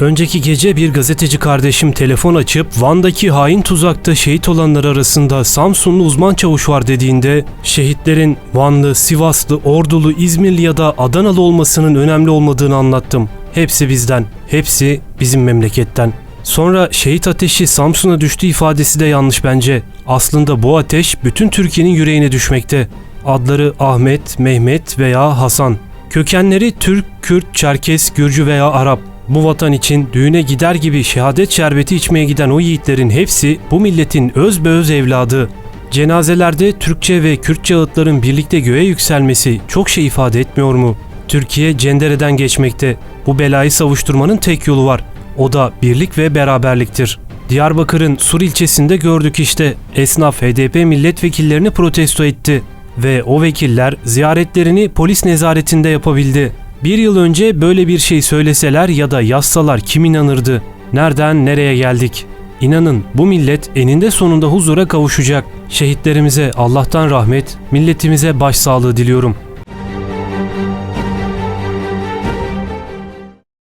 Önceki gece bir gazeteci kardeşim telefon açıp Van'daki hain tuzakta şehit olanlar arasında Samsunlu uzman çavuş var dediğinde şehitlerin Vanlı, Sivaslı, Ordulu, İzmirli ya da Adanalı olmasının önemli olmadığını anlattım. Hepsi bizden, hepsi bizim memleketten. Sonra şehit ateşi Samsun'a düştü ifadesi de yanlış bence. Aslında bu ateş bütün Türkiye'nin yüreğine düşmekte. Adları Ahmet, Mehmet veya Hasan. Kökenleri Türk, Kürt, Çerkes, Gürcü veya Arap. Bu vatan için düğüne gider gibi şehadet şerbeti içmeye giden o yiğitlerin hepsi bu milletin öz be öz evladı. Cenazelerde Türkçe ve Kürtçe ağıtların birlikte göğe yükselmesi çok şey ifade etmiyor mu? Türkiye cendereden geçmekte. Bu belayı savuşturmanın tek yolu var. O da birlik ve beraberliktir. Diyarbakır'ın Sur ilçesinde gördük işte. Esnaf HDP milletvekillerini protesto etti. Ve o vekiller ziyaretlerini polis nezaretinde yapabildi. Bir yıl önce böyle bir şey söyleseler ya da yazsalar kim inanırdı? Nereden nereye geldik? İnanın bu millet eninde sonunda huzura kavuşacak. Şehitlerimize Allah'tan rahmet, milletimize başsağlığı diliyorum.